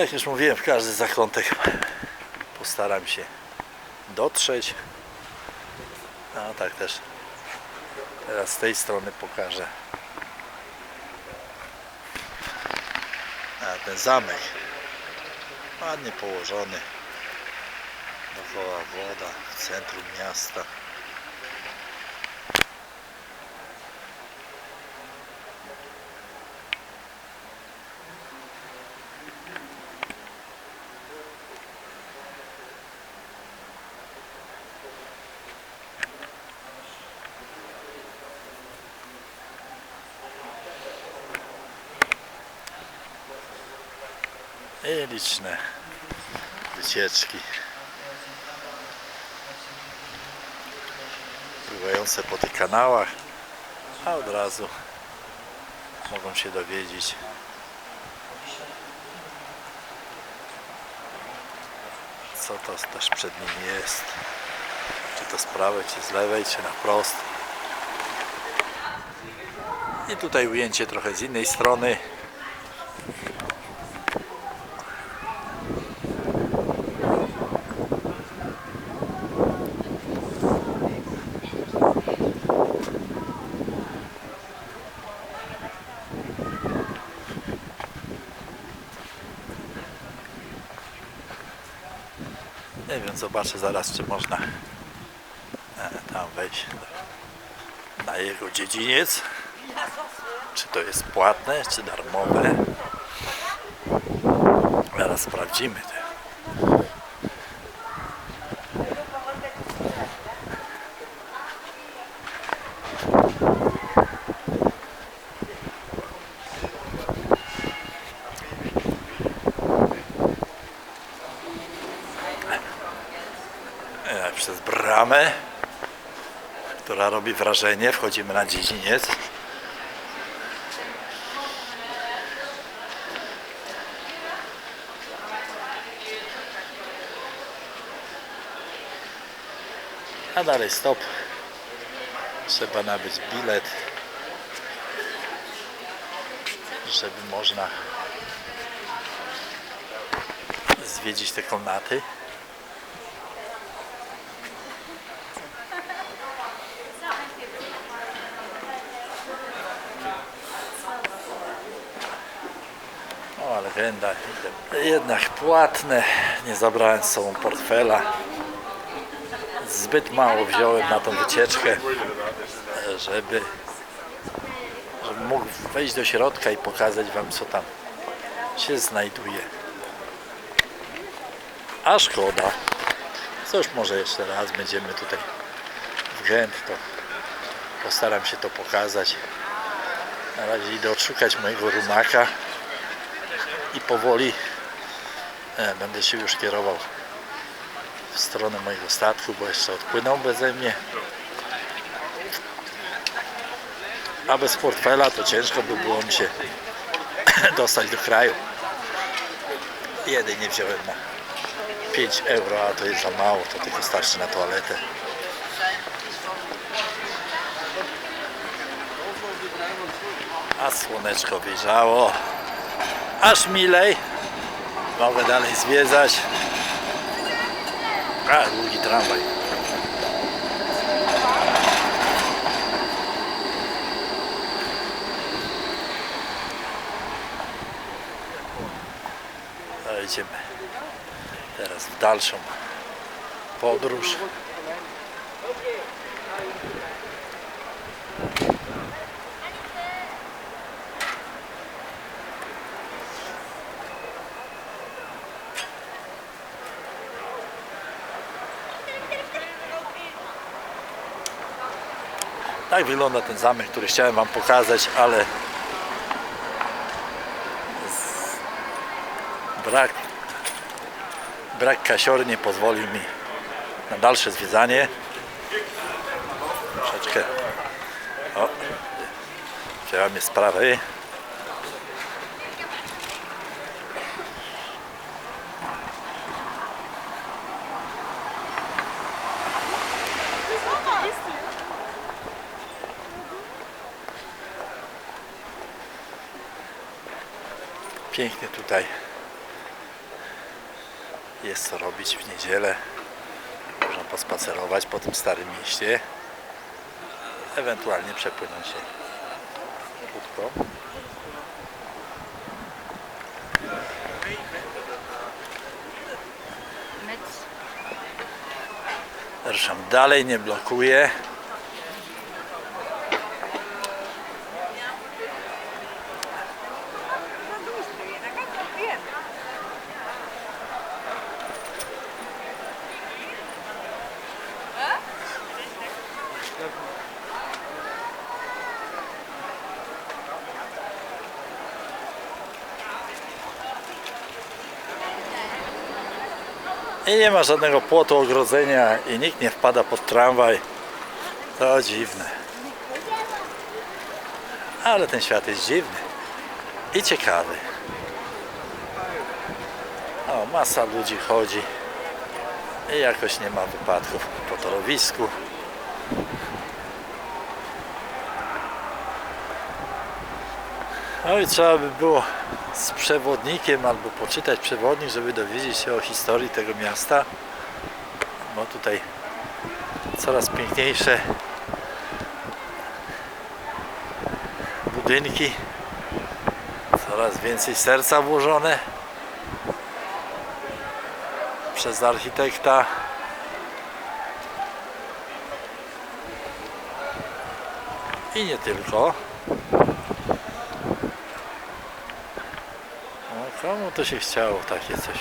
Jak już mówiłem, w każdy zakątek postaram się dotrzeć. A tak też teraz z tej strony pokażę. A ten zamek ładnie położony. Dookoła woda w centrum miasta. I liczne wycieczki. Pływające po tych kanałach, a od razu mogą się dowiedzieć. Co to też przed nimi jest? Czy to z prawej, czy z lewej, czy na wprost i tutaj ujęcie trochę z innej strony Nie wiem, zobaczę zaraz, czy można e, tam wejść na jego dziedziniec. Czy to jest płatne, czy darmowe. Zaraz sprawdzimy. to. E, Bramę, która robi wrażenie. Wchodzimy na dziedziniec. A dalej stop. Trzeba nabyć bilet, żeby można zwiedzić te komnaty. Jednak płatne. Nie zabrałem z sobą portfela. Zbyt mało wziąłem na tą wycieczkę, żeby, żeby mógł wejść do środka i pokazać Wam, co tam się znajduje. A szkoda. Cóż, może jeszcze raz będziemy tutaj w Gent, to postaram się to pokazać. Na razie idę odszukać mojego rumaka i powoli e, będę się już kierował w stronę mojego statku, bo jeszcze odpłynął beze mnie. A bez portfela to ciężko by było mi się dostać do kraju. Jedynie wziąłem na 5 euro, a to jest za mało, to tylko starczy na toaletę. A słoneczko wyjrzało. Aż milej. Mogę dalej zwiedzać. A, długi tramwaj. No, idziemy teraz w dalszą podróż. Tak wygląda ten zamek, który chciałem Wam pokazać, ale brak, brak kasiory nie pozwolił mi na dalsze zwiedzanie. Troszeczkę o, wzięła mnie z Pięknie tutaj Jest co robić w niedzielę. Można pospacerować po tym starym mieście. Ewentualnie przepłynąć się. Myc. Zresztą dalej nie blokuje. I nie ma żadnego płotu ogrodzenia i nikt nie wpada pod tramwaj. To dziwne. Ale ten świat jest dziwny i ciekawy. O, masa ludzi chodzi i jakoś nie ma wypadków po torowisku. No i trzeba by było z przewodnikiem albo poczytać przewodnik, żeby dowiedzieć się o historii tego miasta. Bo tutaj coraz piękniejsze budynki, coraz więcej serca włożone przez architekta. I nie tylko. No, komu to się chciało takie coś?